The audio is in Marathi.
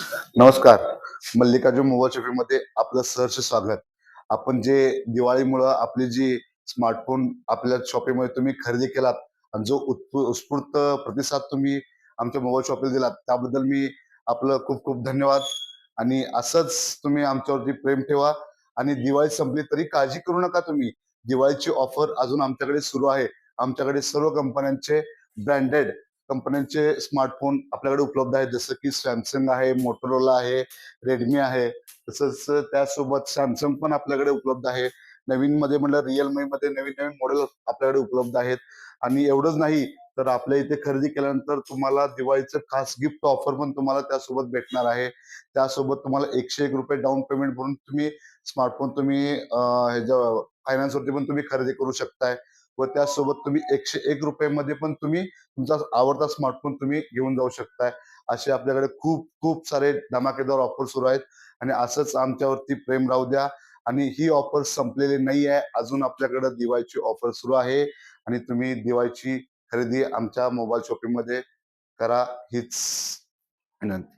नमस्कार. मल्लिकार्जुन मोबाईल मध्ये आपलं सहर्ष स्वागत. आपण जे दिवाळीमुळं आपली जी स्मार्टफोन आपल्या शॉपिंगमध्ये तुम्ही खरेदी केलात आणि जो उत्स्फूर्त प्रतिसाद तुम्ही आमच्या मोबाईल शॉपिंग दिलात त्याबद्दल मी आपलं खूप खूप धन्यवाद. आणि असंच तुम्ही आमच्यावरती प्रेम ठेवा आणि दिवाळी संपली तरी काळजी करू नका तुम्ही. दिवाळीची ऑफर अजून आमच्याकडे सुरू आहे. आमच्याकडे सर्व कंपन्यांचे ब्रँडेड कंपन्यांचे स्मार्टफोन आपल्याकडे उपलब्ध आहेत जसं की सॅमसंग आहे मोटोरोला आहे रेडमी आहे. तसंच त्यासोबत सॅमसंग पण आपल्याकडे उपलब्ध आहे. नवीन मध्ये म्हणलं रिअलमी मध्ये नवीन नवीन मॉडेल आपल्याकडे उपलब्ध आहेत. आणि एवढंच नाही तर आपल्या इथे खरेदी केल्यानंतर तुम्हाला दिवाळीचं खास गिफ्ट ऑफर पण तुम्हाला त्यासोबत भेटणार आहे. त्यासोबत तुम्हाला एकशे एक रुपये डाऊन पेमेंट भरून तुम्ही स्मार्टफोन तुम्ही फायनान्सवरती पण तुम्ही खरेदी करू शकताय. व त्यासोबत तुम्ही एकशे एक रुपयामध्ये पण तुम्ही तुमचा आवडता स्मार्टफोन तुम्ही घेऊन जाऊ शकताय. असे आपल्याकडे खूप खूप सारे धमाकेदार ऑफर सुरू आहेत. आणि असंच आमच्यावरती प्रेम राहू द्या. आणि ही ऑफर संपलेली नाही आहे अजून आपल्याकडे दिवाळीची ऑफर सुरू आहे. आणि तुम्ही दिवाळीची खरेदी आमच्या मोबाईल शॉपिंगमध्ये करा. हीच विनंती.